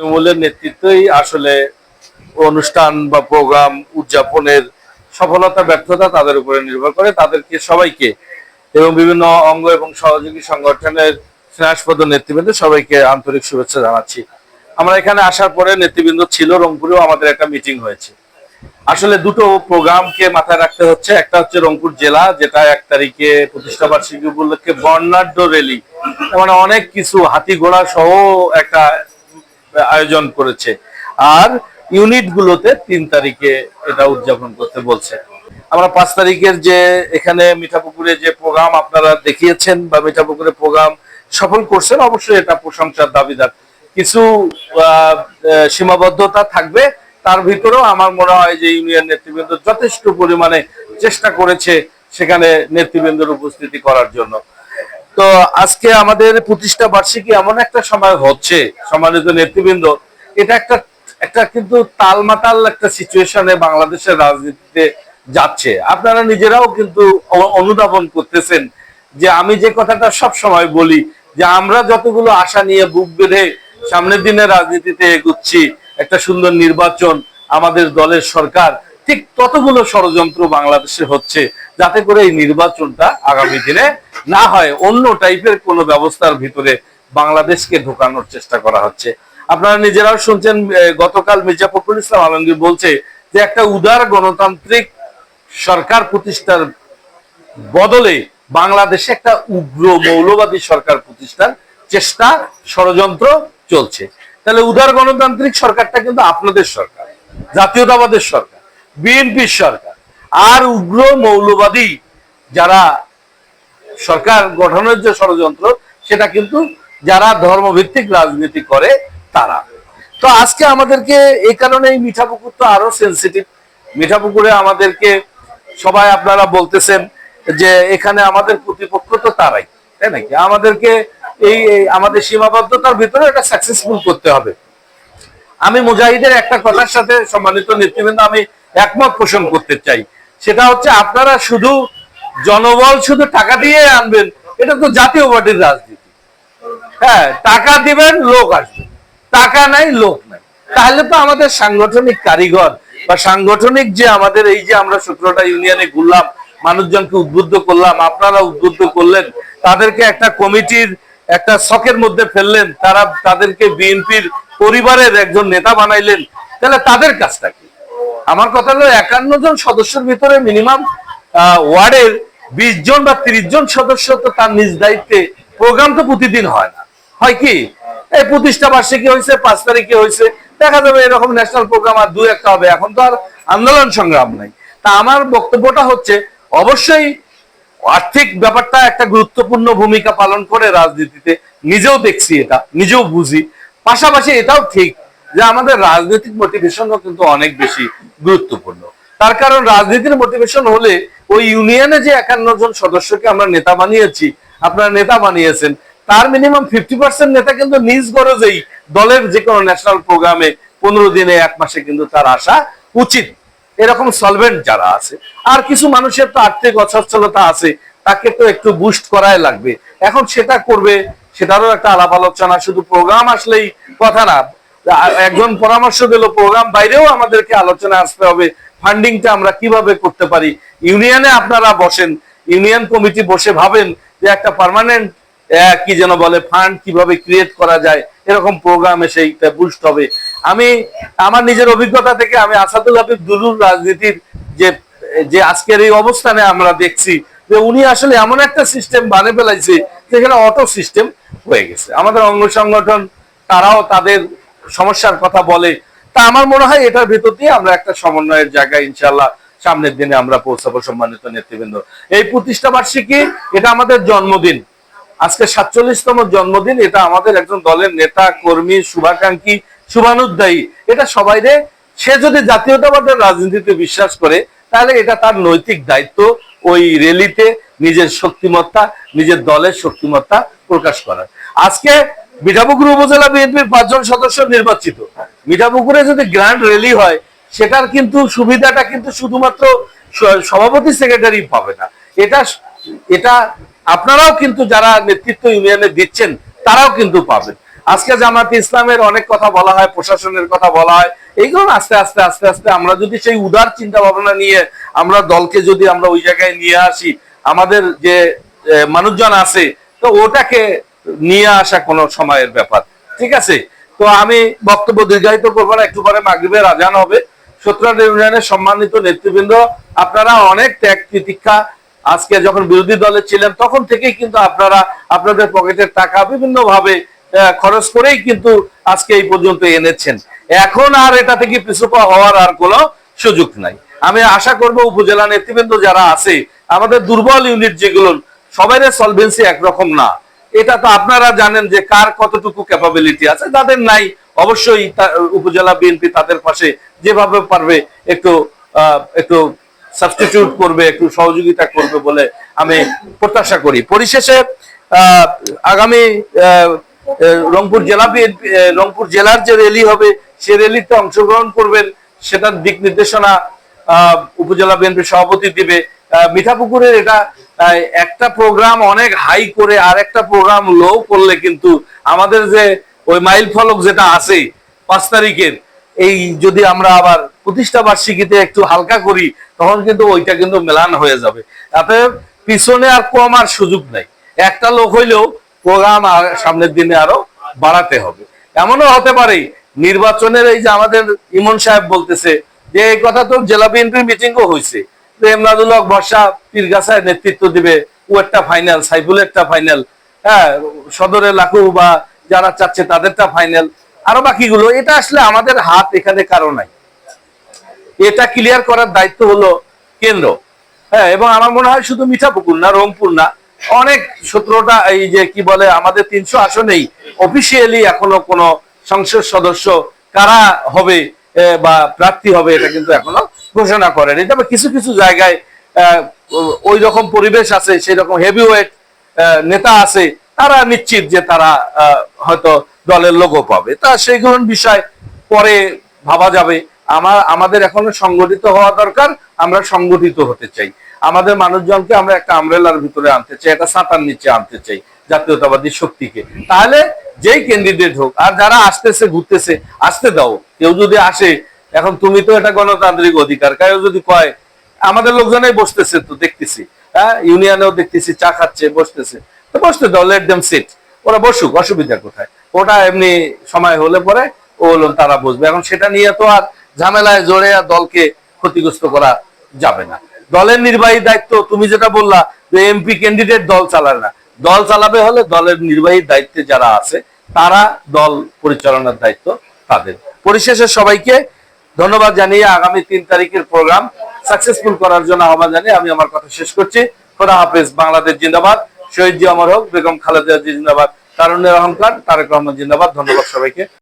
তৃণমূলের নেতৃত্বই আসলে অনুষ্ঠান বা প্রোগ্রাম উদযাপনের সফলতা, ব্যর্থতা তাদের উপরে নির্ভর করে। তাদেরকে সবাইকে এবং বিভিন্ন অঙ্গ এবং সহযোগী সংগঠনের স্নেহাস্পদ নেতৃবৃন্দ সবাইকে আন্তরিক শুভেচ্ছা জানাচ্ছি। আমরা এখানে আসার পরে নেতৃবৃন্দ ছিল, রংপুরেও আমাদের একটা মিটিং হয়েছে। আসলে দুটো প্রোগ্রামকে মাথায় রাখতে হচ্ছে। একটা হচ্ছে রংপুর জেলা, যেটা এক তারিখে প্রতিষ্ঠা বার্ষিকী উপলক্ষে বর্ণাঢ্য র্যালি। মানে অনেক কিছু হাতি ঘোড়া সহ একটা আয়োজন করেছে। আর ইউনিট গুলোতে তিন তারিখে এটা উদযাপন করতে বলছে। আমরা পাঁচ তারিখের যে এখানে মিঠাপুকুরে যে প্রোগ্রাম আপনারা দেখিয়েছেন বা মিঠাপুকুরে প্রোগ্রাম সফল করছেন, অবশ্যই এটা প্রশংসার দাবিদার। কিছু সীমাবদ্ধতা থাকবে। তার ভিতরেও আমার মনে হয় যে ইউনিয়ন নেতৃবৃন্দ যথেষ্ট পরিমাণে চেষ্টা করেছে সেখানে নেতৃবৃন্দের উপস্থিতি করার জন্য। তো আজকে আমাদের প্রতিষ্ঠা বার্ষিকী এমন একটা সময় হচ্ছে, সম্মানিত নেতৃবৃন্দ, এটা একটা একটা কিন্তু তালমাতাল একটা সিচুয়েশনে বাংলাদেশের রাজনীতিতে যাচ্ছে। আপনারা নিজেরাও কিন্তু অনুধাবন করতেছেন যে আমি যে কথাটা সব সময় বলি, যে আমরা যতগুলো আশা নিয়ে বুক বেঁধে সামনের দিনে রাজনীতিতে এগুচ্ছি, একটা সুন্দর নির্বাচন আমাদের দলের সরকার, ঠিক ততগুলো ষড়যন্ত্র বাংলাদেশে হচ্ছে, যাতে করে এই নির্বাচনটা আগামী দিনে না হয় অন্য টাইপের কোনো ব্যবস্থার ভিতরে বাংলাদেশকে ঢোকানোর চেষ্টা করা হচ্ছে। আপনারা নিজেরাও শুনছেন গতকাল মির্জা ফখরুল ইসলাম আলমগীর বলছে যে একটা উদার গণতান্ত্রিক সরকার প্রতিষ্ঠার বদলে বাংলাদেশে একটা উগ্র মৌলবাদী সরকার প্রতিষ্ঠার চেষ্টা, ষড়যন্ত্র চলছে। তাহলে উদার গণতান্ত্রিক সরকারটা কিন্তু আপনাদের সরকার, জাতীয়তাবাদের সরকার, বিএনপির সরকার। আর উগ্র মৌলবাদী যারা সরকার গঠনের যে ষড়যন্ত্র, সেটা কিন্তু যারা ধর্মভিত্তিক রাজনীতি করে, তারা। তো আজকে আমাদেরকে এই কারণে এই মিঠাপুকুর তো আরও সেন্সিটিভ মিঠাপুকুরে আমাদেরকে সবাই আপনারা বলতেছেন যে এখানে আমাদের প্রতিপক্ষ তো তারাই, তাই নাকি? আমাদেরকে এই এই, আমাদের সীমাবদ্ধতার ভিতরে এটা সাকসেসফুল করতে হবে। আমি মুজাহিদের একটা কথার সাথে সম্মানিত নেতৃবৃন্দ, আমি একমত পোষণ করতে চাই। সেটা হচ্ছে আপনারা শুধু জনবল শুধু টাকা দিয়ে আনবেন, এটা তো জাতীয় পার্টির রাজনীতি। হ্যাঁ টাকা দিবেন, লোক আসবে। টাকা নাই, লোক নাই। তাহলে তো আমাদের সাংগঠনিক কারিগর বা সাংগঠনিক যে আমাদের এই যে আমরা সতেরোটা ইউনিয়নে ঘুরলাম, মানুষজনকে উদ্বুদ্ধ করলাম, আপনারা উদ্বুদ্ধ করলেন, তাদেরকে একটা কমিটির একটা শখের মধ্যে ফেললেন, তারা তাদেরকে বিএনপির পরিবারের একজন নেতা বানাইলেন, তাহলে তাদের কাজটা কি? আমার কথা হলো একান্ন জন সদস্যের ভিতরে মিনিমাম ওয়ার্ডের বিশ জন বা তিরিশ জন সদস্য তো তার নিজ দায়িত্বে। প্রোগ্রাম তো প্রতিদিন হয় না। হয় কি? এই প্রতিষ্ঠা বার্ষিকী হয়েছে, পাঁচ তারিখে হয়েছে। দেখা যাবে এরকম ন্যাশনাল প্রোগ্রাম আর দু একটা হবে। এখন তো আর আন্দোলন সংগ্রাম নাই। তা আমার বক্তব্যটা হচ্ছে, অবশ্যই আর্থিক ব্যাপারটা একটা গুরুত্বপূর্ণ ভূমিকা পালন করে রাজনীতিতে। নিজেও দেখছি এটা, নিজেও বুঝি। পাশাপাশি এটাও ঠিক যে আমাদের রাজনৈতিক মোটিভেশনও কিন্তু অনেক বেশি গুরুত্বপূর্ণ। তার কারণ রাজনীতির মোটিভেশন হলে ওই ইউনিয়নে যে একান্ন জন সদস্যকে আমরা নেতা বানিয়েছি, আপনারা নেতা বানিয়েছেন, তার মিনিমাম ফিফটি পার্সেন্ট নেতা কিন্তু নিজ গরজেই দলের যে কোনো ন্যাশনাল প্রোগ্রামে পনেরো দিনে এক মাসে কিন্তু তার আসা উচিত। এরকম সলভেন্ট যারা আছে, আর কিছু মানুষের তো আর্থিক অসচ্ছলতা আছে, তাকে তো একটু বুস্ট করাই লাগবে। এখন সেটা করবে, সেটারও একটা আলাপ আলোচনা, শুধু প্রোগ্রাম আসলেই কথা না। একজন পরামর্শ দিল প্রোগ্রাম বাইরেও আমাদেরকে আলোচনা আসতে হবে ফান্ডিংটা আমরা কীভাবে করতে পারি? ইউনিয়নে আপনারা বসেন ইউনিয়ন কমিটি বসে ভাবেন যে একটা পার্মানেন্ট কি যেন বলে ফান্ড কীভাবে ক্রিয়েট করা যায়, এরকম প্রোগ্রাম এসে বুস্ট হবে। আমি, আমার নিজের অভিজ্ঞতা থেকে আমি আসাদুল হাবিব দুলুর রাজনীতির যে যে আজকের এই অবস্থানে আমরা দেখছি যে উনি আসলে এমন একটা সিস্টেম বানিয়ে ফেলাইছে যেখানে অটো সিস্টেম হয়ে গেছে। আমাদের অঙ্গ সংগঠন, তারাও তাদের সমস্যার কথা বলে তা আমার মনে হয় এটার ভেতর দিয়ে আমরা একটা সমন্বয়ের জায়গায় ইনশাল্লাহ সামনের দিনে আমরা পৌঁছাবো সম্মানিত নেতৃবৃন্দ। এই প্রতিষ্ঠা বার্ষিকী, এটা আমাদের জন্মদিন। আজকে সাতচল্লিশতম জন্মদিন, এটা আমাদের একজন দলের নেতা, কর্মী, শুভাকাঙ্ক্ষী শুভানুদ্দায়ী এটা সবাইরে সে যদি জাতীয়তাবাদের রাজনীতিতে বিশ্বাস করে, তাহলে এটা তার নৈতিক দায়িত্ব। ওই র্যালিতে নিজের শক্তিমত্তা, নিজের দলের শক্তিমত্তা প্রকাশ করার। আজকে মিঠাপুকুর উপজেলা বিএনপির পাঁচজন সদস্য নির্বাচিত। মিঠাপুকুরে যদি গ্র্যান্ড র্যালি হয়, সেটার কিন্তু সুবিধাটা কিন্তু শুধুমাত্র সভাপতি সেক্রেটারি পাবে না। এটা এটা আপনারাও কিন্তু যারা নেতৃত্ব ইউনিয়নে দিচ্ছেন, তারাও কিন্তু পাবেন। আজকে জামাতে ইসলামের অনেক কথা বলা হয়, প্রশাসনের কথা বলা হয়। এইগুলো আস্তে আস্তে আস্তে আস্তে আমরা যদি সেই উদার চিন্তা ভাবনা নিয়ে আমরা দলকে যদি আমরা ওই জায়গায় নিয়ে আসি, আমাদের যে মানুষজন আছে, তো ওটাকে নিয়ে আসা কোনো সময়ের ব্যাপার। ঠিক আছে? তো আমি বক্তব্য দীর্ঘায়িত করব না, একটু পরে মাগরিবের আজান হবে। সত্তর ইউনিয়নের সম্মানিত নেতৃবৃন্দ, আপনারা অনেক ত্যাগ প্রতীক্ষা আজকে যখন বিরোধী দলে ছিলেন, তখন থেকেই কিন্তু আপনারা আপনাদের পকেটের টাকা বিভিন্ন ভাবে খরচ করেই কিন্তু আজকে এই পর্যন্ত এনেছেন। এখন আর এটা থেকে পিছুপা হওয়ার আর কোনো সুযোগ নাই। আমি আশা করব উপজেলা নেতৃবৃন্দ যারা আছে, আমাদের দুর্বল ইউনিট যেগুলো সবাই সলভেন্সি একরকম না। এটা তো আপনারা জানেন যে কার কতটুকু ক্যাপাবিলিটি আছে যাদের নাই। অবশ্যই উপজেলা বিএনপি তাদের পাশে যেভাবে পারবে একটু একটু সাবস্টিটিউট করবে, একটু সহযোগিতা করবে বলে আমি প্রত্যাশা করি। পরিশেষে আগামী রংপুর জেলা বিএনপি রংপুর জেলার যে র্যালি হবে, সে র্যালিতে অংশগ্রহণ করবেন, সেটার দিক নির্দেশনা উপজেলা বিএনপি সভাপতি দিবে। মিঠাপুকুরের এটা একটা প্রোগ্রাম অনেক হাই করে আর একটা প্রোগ্রাম লো করলে কিন্তু আমাদের যে ওই মাইল ফলক যেটা আছে পাঁচ তারিখের, এই যদি আমরা আবার প্রতিষ্ঠা বার্ষিকীতে একটু হালকা করি, তখন কিন্তু ওইটা কিন্তু মেলান হয়ে যাবে। তাতে পিছনে আর কম আর সুযোগ নাই। একটা লোক হইলেও প্রোগ্রাম সামনের দিনে আরও বাড়াতে হবে। এমনও হতে পারে, নির্বাচনের এই যে আমাদের ইমন সাহেব বলতেছে যে, এই কথা তো জেলা বিএনপির মিটিংও হয়েছে যে এমনাদুল হক বর্ষা পীরগাছায় নেতৃত্ব দিবে। ও একটা ফাইনাল সাইফুল একটা ফাইনাল হ্যাঁ সদরে লাখু বা যারা চাচ্ছে তাদেরটা ফাইনাল আরও বাকিগুলো, এটা আসলে আমাদের হাত এখানে কারও নাই। এটা ক্লিয়ার করার দায়িত্ব হলো কেন্দ্র। হ্যাঁ এবং আমার মনে হয় শুধু মিঠাপুকুর না, রংপুর না, অনেক সূত্রটা এই যে কি বলে, আমাদের তিনশো আসনেই অফিসিয়ালি এখনও কোনো সংসদ সদস্য কারা হবে বা প্রার্থী হবে, এটা কিন্তু এখনও ঘোষণা করেনি। তবে কিছু কিছু জায়গায় ওই রকম পরিবেশ আছে, সেই রকম হেভি ওয়েট নেতা আছে, তারা নিশ্চিত যে তারা হয়তো দলের লোগো পাবে। তা সেইগুলো বিষয়, পরে ভাবা যাবে। আমার, আমাদের এখনও সংগঠিত হওয়া দরকার, আমরা সংগঠিত হতে চাই। আমাদের মানুষজনকে আমরা একটা আমরেলার ভিতরে আনতে চাই, একটা সাঁতার নিচে আনতে চাই, জাতীয়তাবাদী শক্তিকে। তাহলে যেই ক্যান্ডিডেট হোক, আর যারা আসতেছে, ঘুরতেছে, আসতে দাও। কেউ যদি আসে এখন তুমি তো এটা গণতান্ত্রিক অধিকার, কেউ যদি কয়, আমাদের লোকজনেই বসতেছে তো দেখতেছি হ্যাঁ ইউনিয়নেও দেখতেছি, চা খাচ্ছে, বসতেছে, তো বসতে দাও লেট দেম সিট ওরা বসুক, অসুবিধা কোথায়? ওটা এমনি সময় হলে পরে ও হলো, তারা বসবে, এখন সেটা নিয়ে তো আর ঝামেলায় জড়ে আর দলকে ক্ষতিগ্রস্ত করা যাবে না। দলের নির্বাহী দায়িত্ব, তুমি যেটা বললা, যে এমপি ক্যান্ডিডেট দল চালাবে না, দল চালাবে হলে দলের নির্বাহী দায়িত্বে যারা আছে, তারা দল পরিচালনার দায়িত্ব তাদের। পরিশেষে সবাইকে ধন্যবাদ জানিয়ে আগামী তিন তারিখের প্রোগ্রাম সাকসেসফুল করার জন্য আহ্বান জানিয়ে আমি আমার কথা শেষ করছি। খোদা হাফেজ, বাংলাদেশ জিন্দাবাদ। শহীদ জি অমর হোক, বেগম খালেদা জিন্দাবাদ। তারুণ্যের অহংকার, তারেক রহমান জিন্দাবাদ। ধন্যবাদ সবাইকে।